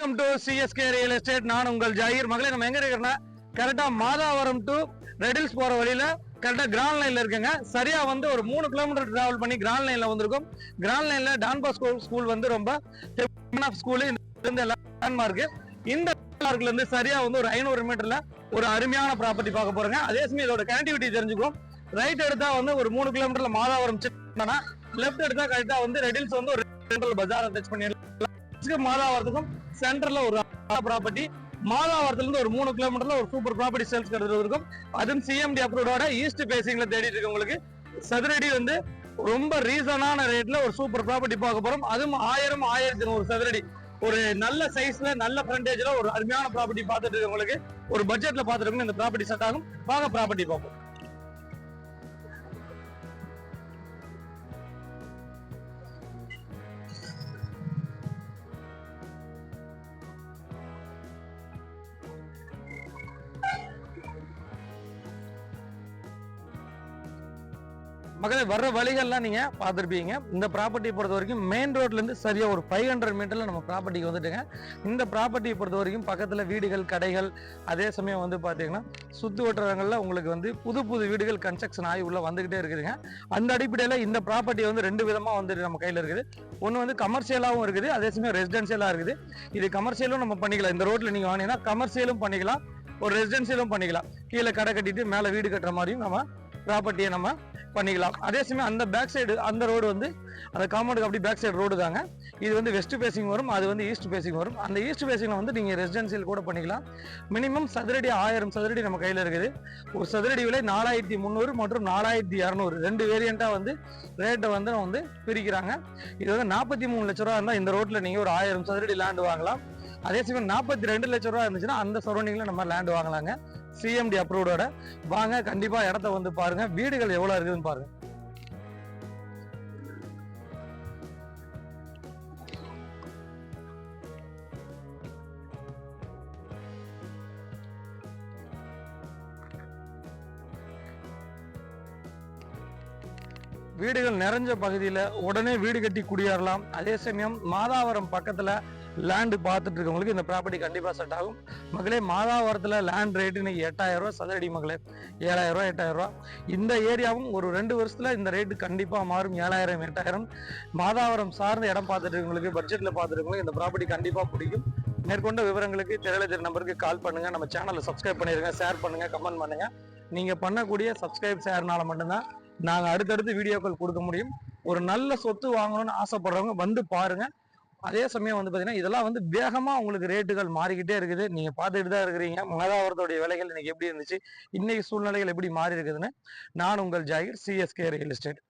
Welcome to CSK real estate நான் உங்கள் ஜாகிர் மகளே நம்ம எங்க இருக்கிறோன்னா கரெக்டா மாதாவரம் டு ரெடில்ஸ் போற வழியில கரெக்டா கிராண்ட் லைன்ல இருக்குங்க. சரியா வந்து ஒரு மூணு கிலோமீட்டர் டிராவல் பண்ணி கிராண்ட் லைன்ல வந்திருக்கும். கிராண்ட் லைன்ல டான்பா ஸ்கூல் ஸ்கூல் வந்து ரொம்ப ஸ்கூலு இந்த லேண்ட்மார்க் இந்த லேண்ட்மார்க்ல இருந்து சரியா வந்து ஒரு ஐநூறு மீட்டர்ல ஒரு அருமையான ப்ராப்பர்ட்டி பார்க்க போறோங்க. அதே சமயம் இதோட கனெக்டிவிட்டி தெரிஞ்சுக்கும் ரைட் எடுத்தா வந்து ஒரு மூணு கிலோமீட்டர்ல மாதாவரம் லெஃப்ட் எடுத்தா கரெக்டா வந்து ரெடில்ஸ் வந்து ஒரு சென்ட்ரல் பஜார் டச் பண்ணிடலாம். மாதாவரத்துக்கும் சென்டர்ல ஒரு ப்ராப்பர்ட்டி மாதாவரத்துல இருந்து ஒரு மூணு கிலோமீட்டர்ல ஒரு சூப்பர் ப்ராப்பர்ட்டி சேல்ஸ் கிடைச்சது இருக்கும் அதுவும் சிஎம்டி அப்ரூவோட ஈஸ்ட் பேசிங்ல தேடிட்டு இருக்கு உங்களுக்கு. சதுரடி வந்து ரொம்ப ரீசனான ரேட்ல ஒரு சூப்பர் ப்ராப்பர்ட்டி பார்க்க போறோம். அதுவும் ஆயிரம் ஆயிரத்தி நூறு சதுரடி. ஒரு நல்ல சைஸ்ல நல்ல ஃப்ரண்டேஜ்ல ஒரு அருமையான ப்ராப்பர்ட்டி பார்த்துட்டு இருக்கு உங்களுக்கு. ஒரு பட்ஜெட்ல பார்த்துட்டு இந்த ப்ராப்பர்ட்டி செட் ஆகும். வாங்க ப்ராப்பர்ட்டி பார்ப்போம். மக்களே வர்ற வழிகள்லாம் நீங்க பார்த்துருப்பீங்க. இந்த ப்ராப்பர்ட்டியை பொறுத்த வரைக்கும் மெயின் ரோட்ல இருந்து சரியா ஒரு ஃபைவ் ஹண்ட்ரட் மீட்டர்ல நம்ம ப்ராப்பர்ட்டிக்கு வந்துட்டுங்க. இந்த ப்ராப்பர்ட்டியை பொறுத்த வரைக்கும் பக்கத்துல வீடுகள் கடைகள் அதே சமயம் வந்து பாத்தீங்கன்னா சுத்து வட்டாரங்கள்ல உங்களுக்கு வந்து புது புது வீடுகள் கன்ஸ்ட்ரக்ஷன் ஆகி உள்ள வந்துகிட்டே இருக்குதுங்க. அந்த அடிப்படையில இந்த ப்ராப்பர்ட்டி வந்து ரெண்டு விதமா வந்துட்டு நம்ம கையில இருக்குது. ஒன்று வந்து கமர்ஷியலாகவும் இருக்குது அதே சமயம் ரெசிடென்ஷியலாக இருக்குது. இது கமர்ஷியலும் நம்ம பண்ணிக்கலாம். இந்த ரோட்டில் நீங்கள் வாங்கினீங்கன்னா கமர்ஷியலும் பண்ணிக்கலாம். ஒரு ரெசிடென்சியலும் பண்ணிக்கலாம். கீழே கடை கட்டிட்டு மேலே வீடு கட்டுற மாதிரியும் நம்ம ப்ராப்பர்ட்டியை நம்ம பண்ணிக்கலாம். அதே சமயம் அந்த பேக் சைடு அந்த ரோடு வந்து அந்த காம்பவுண்டுக்கு அப்படி பேக் சைடு ரோடு தாங்க. இது வந்து வெஸ்ட் பேசிங் வரும் அது வந்து ஈஸ்ட் பேசிங் வரும். அந்த ஈஸ்ட் பேசிங்கில் வந்து நீங்கள் ரெசிடென்சியல் கூட பண்ணிக்கலாம். மினிமம் சதுரடி ஆயிரம் சதுரடி நம்ம கையில் இருக்குது. ஒரு சதுரடி விலை நாலாயிரத்தி முந்நூறு மற்றும் நாலாயிரத்தி இரநூறு. ரெண்டு வேரியண்ட்டாக வந்து ரேட்டை வந்து வந்து பிரிக்கிறாங்க. இது வந்து நாற்பத்தி மூணு லட்ச ரூபா இருந்தால் இந்த ரோட்டில் நீங்கள் ஒரு ஆயிரம் சதுரடி லேண்டு வாங்கலாம். அதே சமயம் நாற்பத்தி ரெண்டு லட்ச ரூபா இருந்துச்சுன்னா அந்த சரௌண்டிங்கில் நம்ம லேண்ட் வாங்கலாங்க. சிஎம்டி அப்ரூவோட வாங்க கண்டிப்பா இடத்த வந்து பாருங்க. வீடுகள் எவ்வளவு இருக்குதுன்னு பாருங்க. வீடுகள் நிறைஞ்ச பகுதியில் உடனே வீடு கட்டி குடியேறலாம். அதே சமயம் மாதாவரம் பக்கத்தில் லேண்டு பார்த்துட்டு இருக்கவங்களுக்கு இந்த ப்ராப்பர்ட்டி கண்டிப்பாக செட் ஆகும். மக்களே மாதாவரத்தில் லேண்ட் ரேட்டு இன்னைக்கு எட்டாயிரம் ரூபா சதுரடி மக்களே. ஏழாயிரம் ரூபா எட்டாயிரம் ரூபா இந்த ஏரியாவும் ஒரு ரெண்டு வருஷத்தில் இந்த ரேட்டு கண்டிப்பாக மாறும். ஏழாயிரம் எட்டாயிரம். மாதாவரம் சார்ந்த இடம் பார்த்துட்டு இருக்கவங்களுக்கு பட்ஜெட்டில் பார்த்துருக்கவங்களுக்கு இந்த ப்ராப்பர்ட்டி கண்டிப்பாக பிடிக்கும். மேற்கொண்ட விவரங்களுக்கு திரையில நம்பருக்கு கால் பண்ணுங்கள் நம்ம சேனலை சப்ஸ்கிரைப் பண்ணிருங்க. ஷேர் பண்ணுங்கள் கமெண்ட் பண்ணுங்கள் நீங்கள் பண்ணக்கூடிய சப்ஸ்கிரைப் ஷேர்னால மட்டும்தான் நாங்கள் அடுத்தடுத்து வீடியோக்கள் கொடுக்க முடியும். ஒரு நல்ல சொத்து வாங்கணும்னு ஆசைப்படுறவங்க வந்து பாருங்கள் அதே சமயம் வந்து பார்த்தீங்கன்னா இதெல்லாம் வந்து வேகமாக உங்களுக்கு ரேட்டுகள் மாறிக்கிட்டே இருக்குது. நீங்கள் பார்த்துட்டு தான் இருக்கிறீங்க. மகாதாவரத்துடைய விலைகள் இன்னைக்கு எப்படி இருந்துச்சு? இன்னைக்கு சூழ்நிலைகள் எப்படி மாறி இருக்குதுன்னு நான் உங்கள் ஜாகிர் சிஎஸ்கே ரியல் எஸ்டேட்